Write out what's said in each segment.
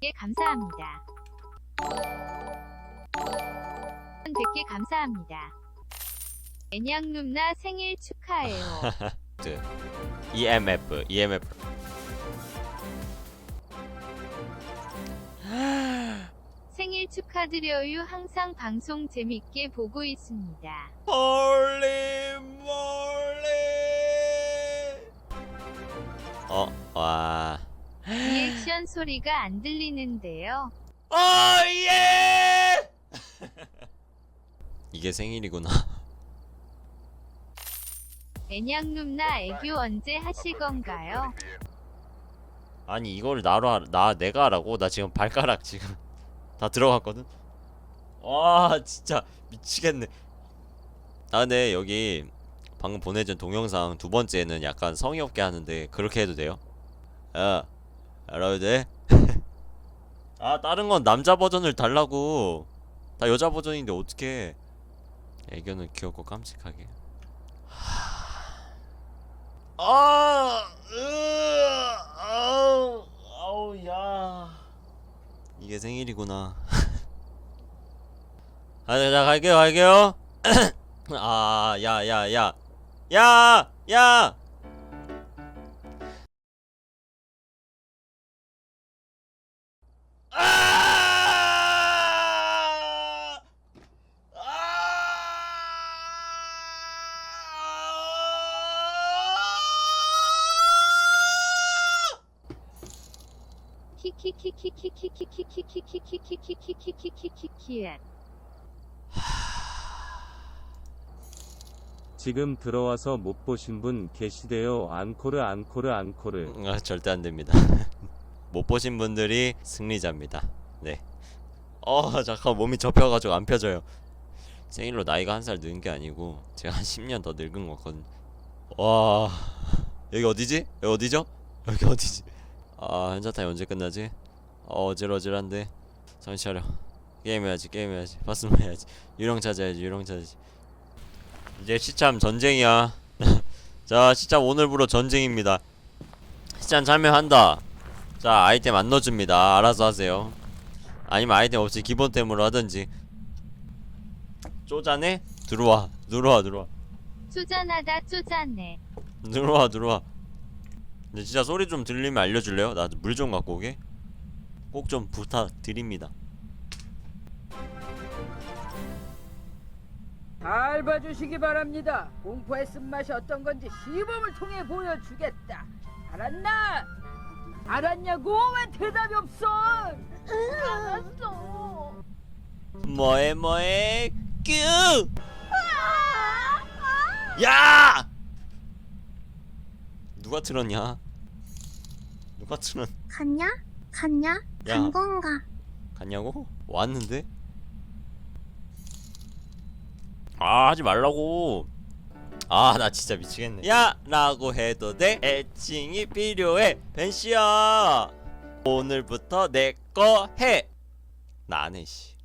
개 감사합니다. 100개 감사합니다. 애냥룸나 생일 축하해요. 네. EMF, EMF. 생일 축하드려요. 항상 방송 재밌게 보고 있습니다. 홀리 몰리. 어, 와. 리액션 소리가 안 들리는데요. 어, 예! 이게 생일이구나. 애냥룸나 애교 언제 하실 건가요? 아니 이걸 나로 하- 나 내가 하라고 나 지금 발가락 지금 다 들어갔거든. 와 진짜 미치겠네. 아 네 여기 방금 보내준 동영상 두 번째는 약간 성의 없게 하는데 그렇게 해도 돼요? 아 알아요 돼? 아 다른 건 남자 버전을 달라고 다 여자 버전인데 어떻게 애교는 귀엽고 깜찍하게 아, 으, 아우, 아우, 야. 이게 생일이구나. 아, 자, 갈게요, 갈게요. 아, 야, 야, 야. 야, 야! 키키키키키키키키키키키. 지금 들어와서 못 보신 분 계시대요. 앙코르, 앙코르, 앙코르. 절대 안 됩니다. 못 보신 분들이 승리자입니다. 네. 어, 잠깐 몸이 접혀가지고 안 펴져요. 쟁일로 나이가 한살는게 아니고 제가 한 10년 더 늙은 것 같거든요. 와, 여기 어디지? 여기 어디죠? 여기 어디지? 아, 현자타이 언제 끝나지? 어질어질한데. 차려. 게임해야지, 게임해야지. 봤으면 해야지. 유령 찾아야지, 유령 찾아야지. 이제 시참 전쟁이야. 자, 시참 오늘부로 전쟁입니다. 시참 참여한다. 자, 아이템 안 넣어줍니다. 알아서 하세요. 아니면 아이템 없이 기본템으로 하든지. 쪼잔해? 들어와, 들어와, 들어와. 쪼잔하다 쪼잔해. 들어와, 들어와. 근데 진짜 소리 좀 들리면 알려줄래요? 나 물 좀 갖고 오게. 꼭 좀 부탁드립니다. 잘 봐주시기 바랍니다. 공포의 쓴맛이 어떤 건지 시범을 통해 보여주겠다. 알았나? 알았냐고? 왜 대답이 없어? 알았어. 뭐해, 뭐해, 뀨! 야! 누가 틀었냐? 누가 틀었? 갔냐? 갔냐? 야. 간 건가? 갔냐고? 왔는데? 아 하지 말라고 아 나 진짜 미치겠네 야 라고 해도 돼 애칭이 필요해 벤씨야 오늘부터 내 거 해 나 안 해 씨야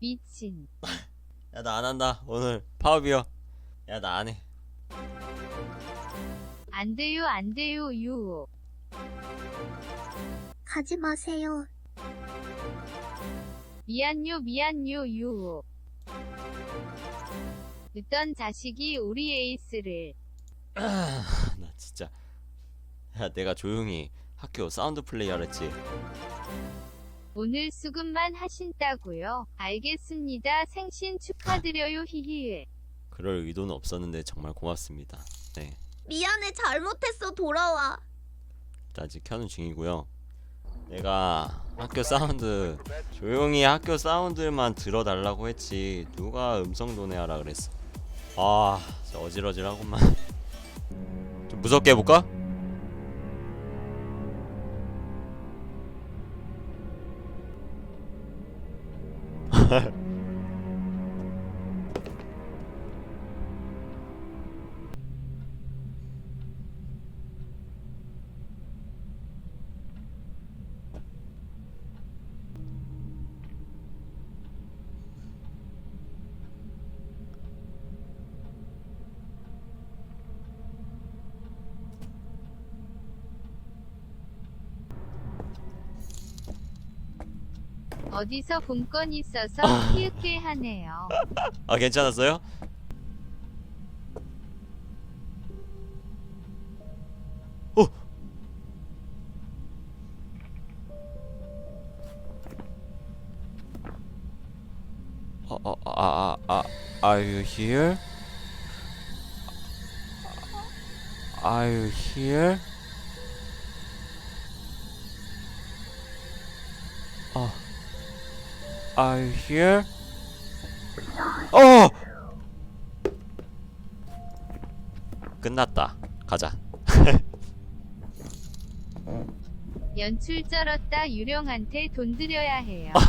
미친. 나안 한다 오늘 파업이야 야 나 안 해 안 돼요 안 돼요 유. 가지 마세요. 미안요 미안요 유. 늦던 자식이 우리 에이스를. 나 진짜 야 내가 조용히 학교 사운드 플레이 하랬지 오늘 수급만 하신다고요. 알겠습니다. 생신 축하드려요 히히. 그럴 의도는 없었는데 정말 고맙습니다 네 미안해, 잘못했어. 돌아와. 아직 켜는 중이고요. 내가 학교 사운드 조용히 학교 사운드만 들어달라고 했지 누가 음성 도내하라 그랬어 아 어질어질하고만 좀 무섭게 해볼까? 어디서 본건 있어서 키읔게 하네요. 아 괜찮았어요? 어. 어, 어, 아, 아, 아, are you here? Are you here? 어, are you here? 어! 끝났다. 가자. 연출 쩔었다 유령한테 돈 드려야 해요.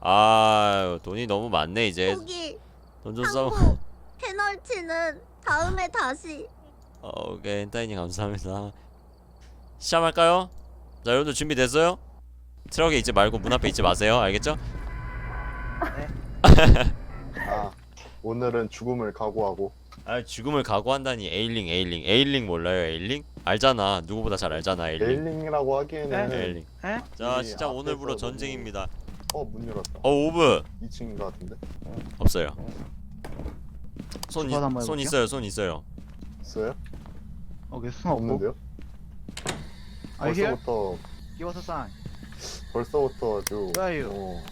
아, 돈이 너무 많네 이제. 포기. 돈 좀 써. 페널티는 다음에 다시. 어, 오케이, 타이님 감사합니다. 시작할까요? 자, 여러분들 준비됐어요? 트럭에 있지 말고 문 앞에 있지 마세요. 알겠죠? 아 오늘은 죽음을 각오하고 아, 죽음을 각오한다니 에일링, 에일링, 에일링 몰라요, 에일링? 알잖아. 누구보다 잘 알잖아, 에일링. 에일링이라고 하기에는 에일링. 자, 이 시작 오늘부로 앞에서 전쟁입니다. 어 문 열었다 어, 오브 2층인 것 같은데 없어요. 손, 이, 저도 한번 손 해볼게요. 있어요, 손 있어요. 있어요? 오케이 승 없고 없는데요? Are you here? 벌써부터 Give us a sign 벌써부터 아주 you? 어,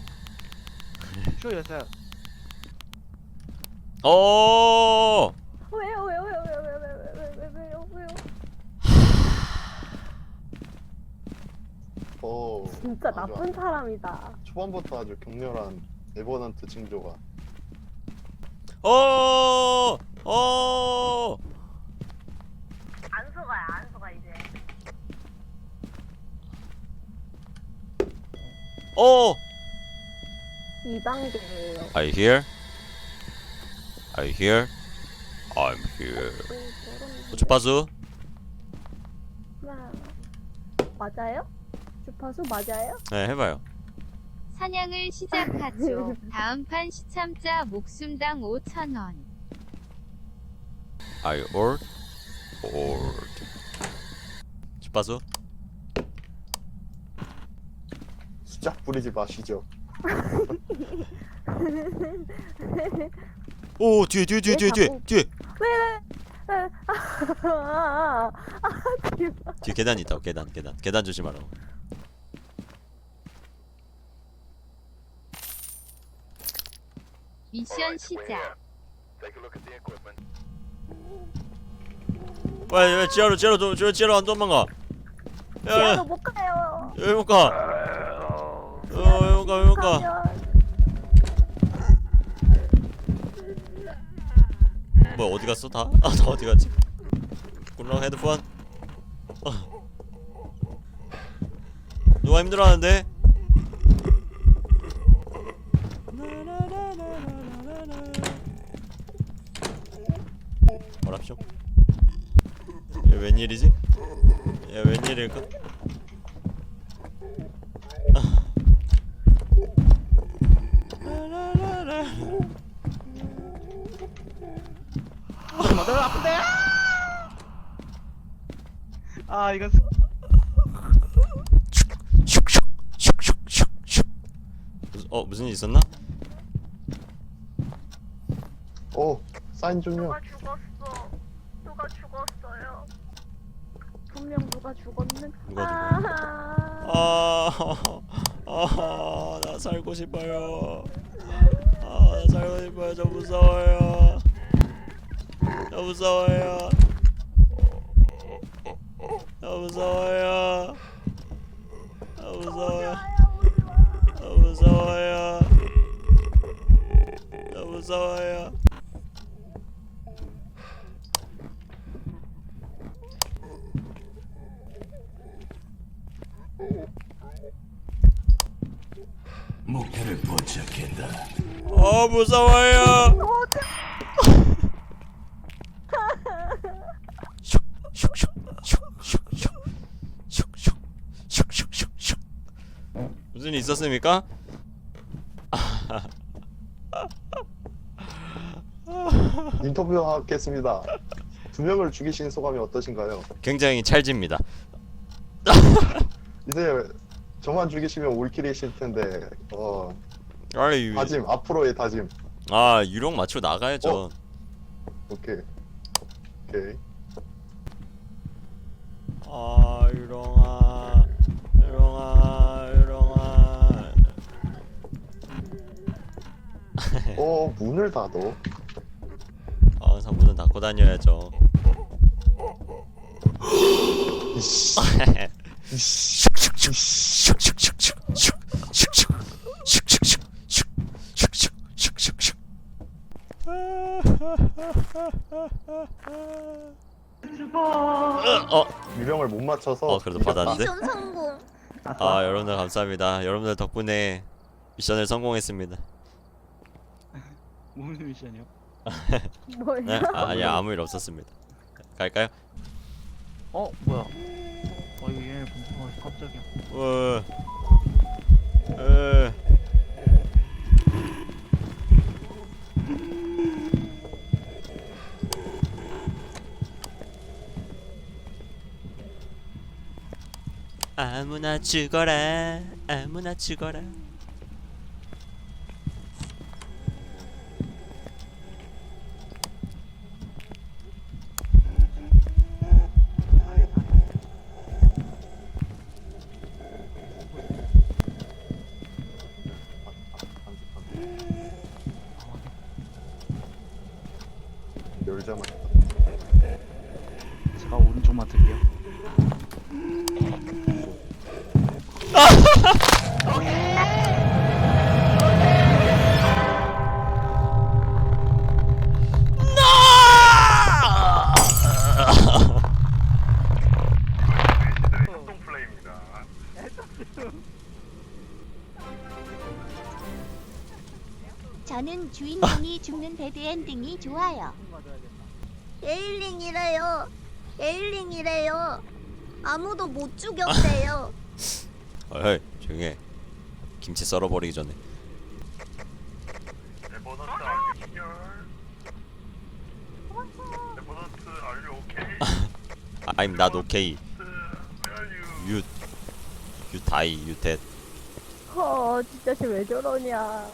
Show yourself 오! 왜요 왜요 왜요 왜요 왜요 왜요 왜요 왜요 왜요 어 진짜 아주 나쁜 사람이다 초반부터 아주 격렬한 에버넌트 징조가 오! 오! 안 속아요 안 속아 이제 오! 2단계예요 Are you here? Are you here? I'm here. 주파수? 맞아요? 주파수 맞아요? 네, 해봐요. 사냥을 시작하죠. 다음 판 시참자 목숨당 5,000원. Are you old? Old. 주파수? 수작 부리지 마시죠 오, 뒤에, 뒤에, 뒤에, 뒤에, 뒤에, 뒤에. 아, 뒤에 계단 있다. 계단, 계단, 계단 조심하라고. 미션 시작. 왜, 왜, 지하로, 지하로, 도, 저 지하로 안 도망가? 야, 야, 지하로 못 가요 여기 못 가. 어, 여기 못 가, 여기 못 가. 가면 뭐야, 어디 갔어, 다? 아, 다 어디 갔지? 꿀렁 헤드폰. 어. 누가 힘들어하는데? 뭐랍쇼? 얘 웬일이지? 얘 웬일일까? 잠깐만 너 아픈데 아 이건 스- 슉슉슉슉슉슉 무슨, 어 무슨 일 있었나? 오 사인 좀요 누가 죽었어? 누가 죽었어요? 분명 누가 죽었는? 누가 아, 아, 나 살고 싶어요. 살고 싶어요. 저 무서워요. 저 무서워요. 저 무서워요. 너무 무서워요. 무슨 일 있었습니까? 인터뷰하겠습니다. 두 명을 죽이신 소감이 어떠신가요? 굉장히 찰집니다. 이제 저만 죽이시면 올킬이실 텐데 어 아이 다짐 앞으로의 다짐. 아 유령 맞추고 나가야죠. 어? 오케이. 오케이. 아 유령아 유령아 유령아. 어 문을 닫어. 아, 항상 문은 닫고 다녀야죠. 이씨. 이씨 어, 유령을 못 맞춰서 어 그래도 받았는데? 미션 성공. 아 여러분들 감사합니다 여러분들 덕분에 미션을 성공했습니다 무슨 미션이요? 뭐야? 네? 아, 아니야 아무 일 없었습니다 갈까요? 어 뭐야? 어 이거 얘 어, 갑자기야. 어, 아무나 죽어라 아무나 죽어라 열자마자 제가 오른쪽 맡을게요. 저는 주인공이 죽는 배드엔딩이 좋아요. 에일링이래요. 에일링이래요. 아무도 못 죽였대요. 어이 조용히 해. 김치 썰어버리기 전에. I'm not okay. You You die You dead. 어 진짜 쟤 왜 저러냐?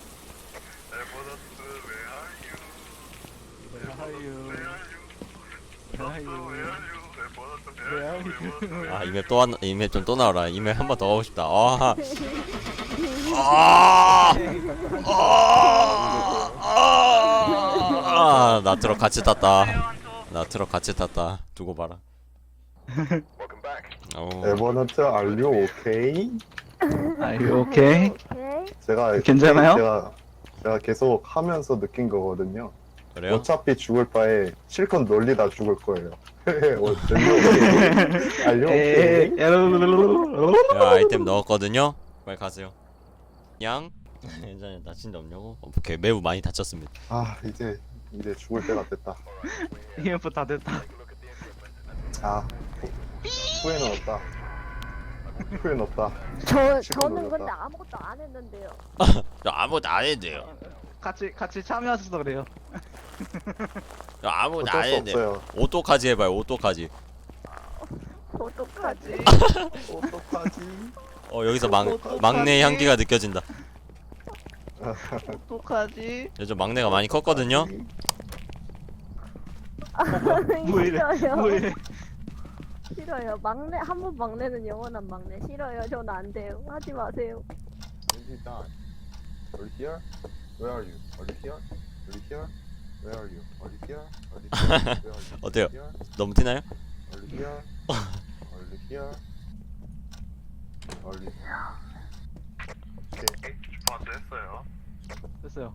아 이맵 또 한, 이맵 좀 또 나와라 이맵 한 번 더 하고 싶다 아 아, 아, 나 트럭 같이 탔다. 나 트럭 같이 탔다. 두고 봐라. 어, 에버넌트 are you okay? 아 이거 오케이. 오케이. 제가 괜찮아요? 제가 제가 계속 하면서 느낀 거거든요 그래요? 어차피 죽을 바에 실컷 놀리다 죽을 거예요 어, 에 okay? 여러분. 야, 아이템 넣었거든요. 빨리 가세요. 양. 괜찮아요. 다친 데 없냐고? 어, 오케이, 매우 많이 다쳤습니다. 아 이제 이제 죽을 때가 됐다 EMF 다 됐다. 아 후회는 없다 후회는 없다 저 저는. 근데 아무것도 안 했는데요. 저 아무것도 안 해도 돼요. 같이 같이 참여하셔서 그래요. 어쩔 수 돼요. 없어요 오토까지 해봐요. 오토까지. 어떡하지? 어떡하지 어 여기서 막 막내 향기가 느껴진다. 어떡하지? 요즘 막내가 많이 컸거든요. 뭐 이래? 싫어요. 뭐 이래? 싫어요. 막내 한 번 막내는 영원한 막내. 싫어요. 저는 안 돼요. 하지 마세요. 일단 here? Where are you? Are you here? Are you here? Where are you? Are you here? Are you here? Where are you? 어때요? Are you here? 너무 티나요? Are you here? Are you here? Are you 됐어요.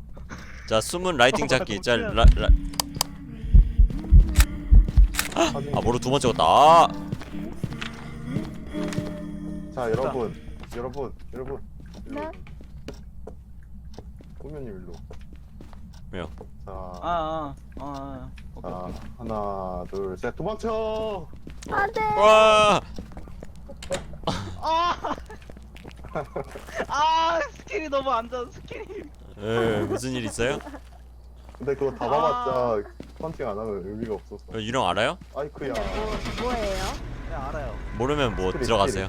자 숨은 라이팅 잡기. 자 라, 라. 아 뭐로 두 번 찍었다. 아, 자 여러분 여러분 여러분 네? 꾸면님 일로 왜요? 자, 아 아 아. 오케이. 자 하나 둘 셋 도망쳐 안 돼. 와. 아! 아 스킬이 너무 안 좋아 스킬이 에 무슨 일 있어요? 근데 그거 다 봐봤자 펀팅 안 하면 의미가 없었어 어, 유령 알아요? 아이쿠야 뭐예요? 네 알아요 모르면 뭐 스킬이, 들어가세요.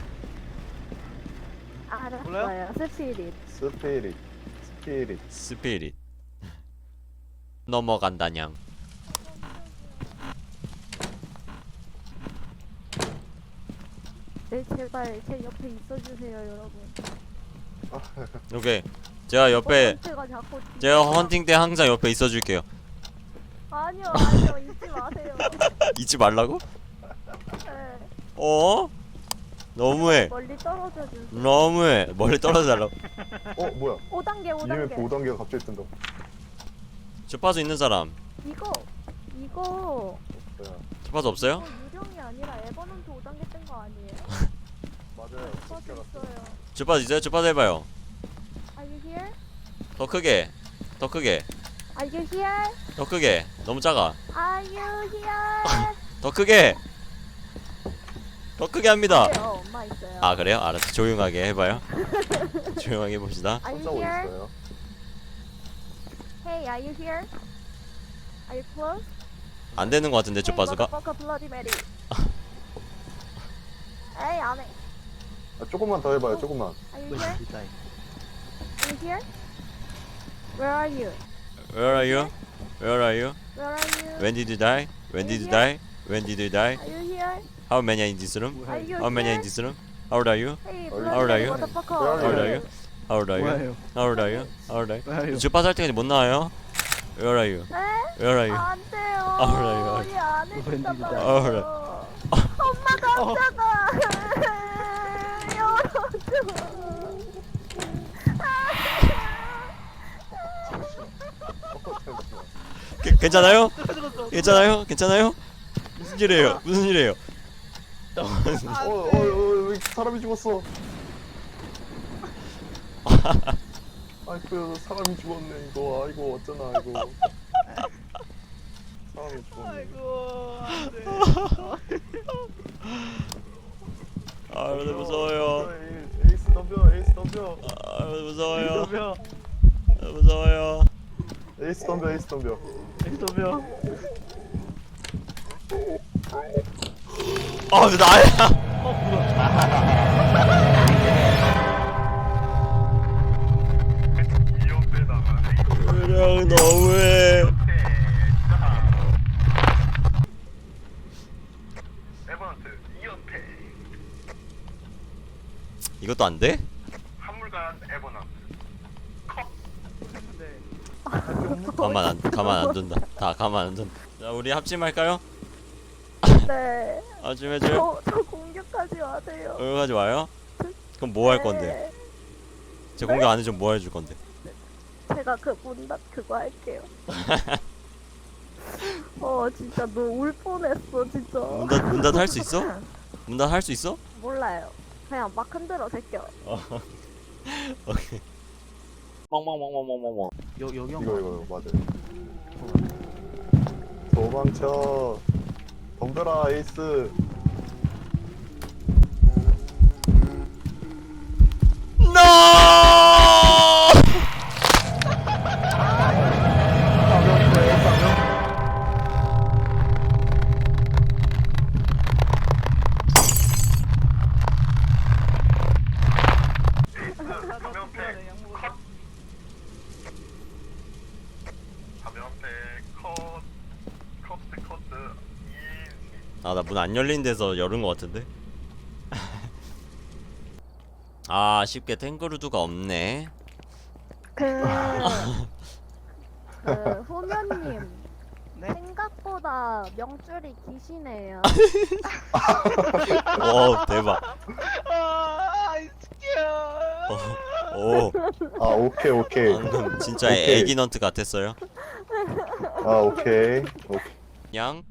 아 알았어요. 스피릿. 스피릿 스피릿 스피릿 넘어간다냥 네, 제발 제 옆에 있어주세요, 여러분. 오케이 제가 옆에 자꾸 뒤- 제가 헌팅 때 항상 옆에 있어줄게요 아니요, 아니요, 잊지 마세요. 잊지 말라고? 네, 어? 너무해 멀리 떨어져 주세요. 너무해 멀리 떨어져 달라고 어 뭐야 5단계, EMF 5단계. 5단계가 갑자기 뜬다 주파수 있는 사람 이거, 이거, 뭐야 주파수 없어요? 이거 유령이 아니라 에버넌트 5단계 뜬 거 아니에요? 맞아요 버스 있어요. 주파수 있어요? 주파수 해봐요 Are you here? 더 크게 더 크게 Are you here? 더 크게 너무 작아 Are you here? 더 크게 더 크게 합니다 네, 어, 엄마 있어요. 아 그래요? 알았어 조용하게 해봐요 조용하게 해봅시다 Are you 혼자고 here? 있어요 Hey, are you here? Are you close? 안 되는 것 같은데 Hey, motherfucker, bloody Mary. 에이, 안 해. 아, 조금만 더 해봐요 조금만 Are you here? Are you here? Where are you? Where are you? Where are you? Where are you? When did you die? When did you die? When did you die? Are you here? How many are in this room? Are you How many are in this room? How old are you? Hey, How bloody old are you? motherfucker. How old are you? How old are you? 뭐예요? How old are you? How old are you? 뭐예요? 주파수 할 때까지 못 나와요? Where are you? 네? Where are you? 안 돼요. How old are you? 우리 안 해준단 you die? 말이에요. 엄마 깜짝아. 열어줘. 게- 괜찮아요? 괜찮아요? 괜찮아요? 무슨 일이에요? 무슨 일이에요? 어 어어 사람이 죽었어? 아이고 사람이 죽었네 이거. 아이고 어쩌나 이거. 사람이 죽었네. 아, 근데 무서워요. 에이, 에이스 덤벼 에이스 덤벼 아, 무서워요. 덤벼 아, 무서워요. 에이스 덤벼 에이스 덤벼 덤벼 아, 왜 나야? 그냥 너무해. 에버넌트 2연패 이것도 안 돼? 한물간 에버넌트 가만 안 가만 안 둔다. 다 가만 안 둔다. 자, 우리 합심할까요? 네. 합심해줘요. 저, 저 공격하지 마세요. 응하지 마요. 그럼 뭐 할 건데? 네. 제 공격 안 해주면 뭐 해줄 건데? 제가 그 문닫 그거 할게요. 어 진짜 너 울 뻔했어 진짜. 문닫 문닫 할수 있어? 문닫 할수 있어? 몰라요. 그냥 막 흔들어 제껴. 오케이. 멍멍멍멍멍멍. 여, 여기 이거 한 이거 맞아요 도망쳐 덤벼라 에이스 No! 감염패 컷 감염패 컷 커트 커트 이 아 나 문 안 열린 데서 열은 것 같은데. 아 쉽게 탱그루드가 없네. 그, 그 후면님 생각보다 명줄이 기시네요. 오 대박. 오, 오아 오케이 오케이 방금 진짜 오케이. 애기넌트 같았어요. 아 오케이 오케이 양.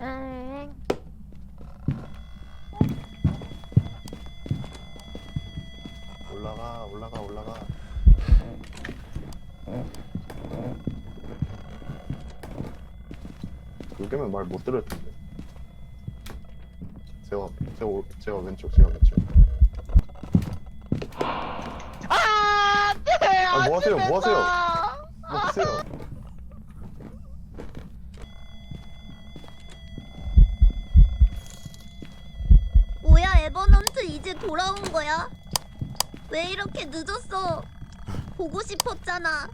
엥. 올라가 올라가 올라가. 요즘엔 말못 들을 텐데. 제가 제가 오- 제가 왼쪽 제가 왼쪽. 아, 뭐 하세요? 뭐 하세요? 뭐 하세요 이렇게 늦었어? 보고 싶었잖아.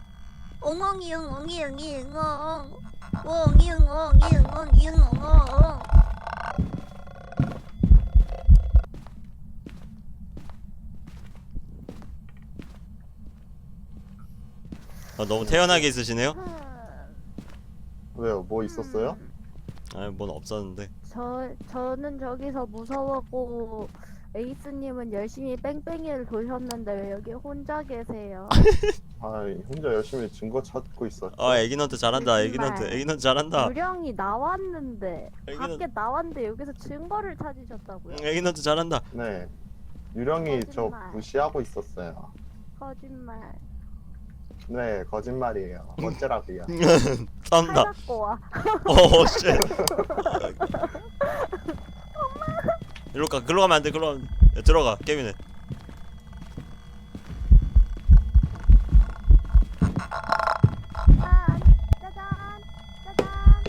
엉엉이응 엉이응이 응엉. 엉이응 엉이응 엉이응 엉엉. 아, 너무 태연하게 있으시네요? 왜요? 뭐 있었어요? 아니 뭔 없었는데 저 저는 저기서 무서웠고 에이스님은 열심히 뺑뺑이를 도셨는데 왜 여기 혼자 계세요? 아 혼자 열심히 증거 찾고 있었죠. 아 애기넌트 잘한다. 애기넌트 애기넌트 잘한다 유령이 나왔는데 여기는- 밖에 나왔는데 여기서 증거를 찾으셨다고요? 애기넌트 잘한다 네. 유령이 저 거짓말. 무시하고 있었어요. 거짓말. 네, 거짓말이에요. 어쩌라고요? 쏜다 찾았고 와. 오쉣 일로 가 글로 가면 안 돼 글로 가면 안 돼. 야, 들어가 깨미네 짠, 짜잔, 짜잔.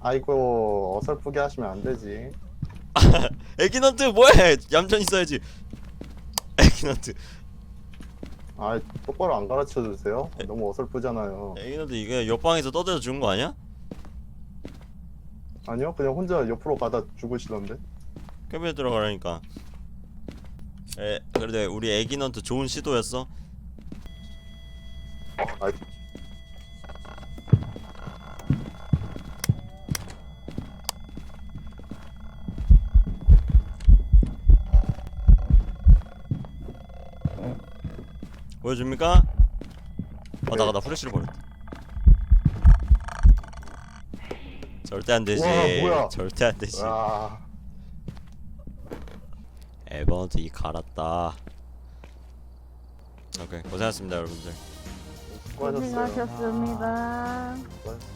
아이고 어설프게 하시면 안 되지. 애기넌트 뭐해 얌전히 써야지 애기넌트 아 똑바로 안 가르쳐 주세요. 너무 어설프잖아요. 애기넌트 이게 옆방에서 떠들어 주는 거 아니야? 아니요, 그냥 혼자 옆으로 가다 죽으시던데. 깨미에 들어가라니까 에 그래도 우리 애기넌트 좋은 시도였어 아, 보여줍니까? 어 나가 나 후레쉬를 버렸다. 절대 안 되지. 와, 뭐야? 절대 안 되지. 와, 에버넌트 이 갈았다. 오케이 고생하셨습니다 여러분들 수고하셨어요. 고생하셨습니다.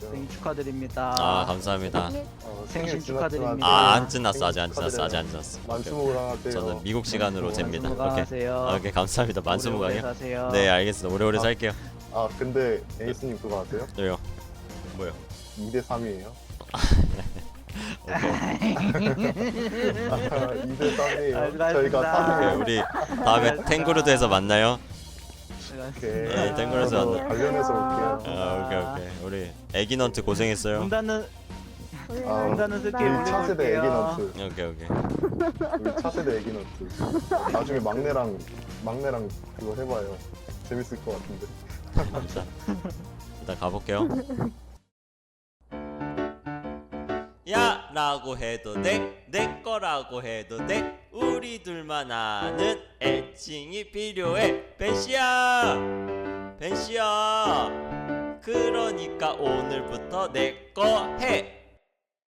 생일 축하드립니다. 아 감사합니다 어, 생신 생일 축하드립니다. 아 안 지났어 아직 안 지났어. 아직 안 지났어. 만수무강 하세요. 저는 미국 시간으로 잽니다 오케이 만수무강하세요. 오케이 감사합니다 만수무강이요? 사세요. 네 알겠습니다 오래오래 아. 살게요 아 근데 에이스님 그거 아세요? 왜요? 뭐요? 2대 3이에요. 오케이 2대 3이에요. 아, 수고하셨습니다. 저희가 오케이 3이에요. 우리 다음에 탱그루드에서 만나요 오케이. 네, 땡그레서 저도 만나. 관련해서 올게요. 아 오케이 오케이 우리 애기넌트 고생했어요 문 닫는 아, 문 닫는 스킬 우리 차세대 올려볼게요. 애기너트. 오케이 오케이 우리 차세대 애기너트. 나중에 막내랑 막내랑 그거 해봐요. 재밌을 것 같은데. 일단 일단 가볼게요. 야 라고 해도 돼, 내 거라고 해도 돼. 우리 둘만 아는 애칭이 필요해. 벤시야, 벤시야. 그러니까 오늘부터 내 거 해.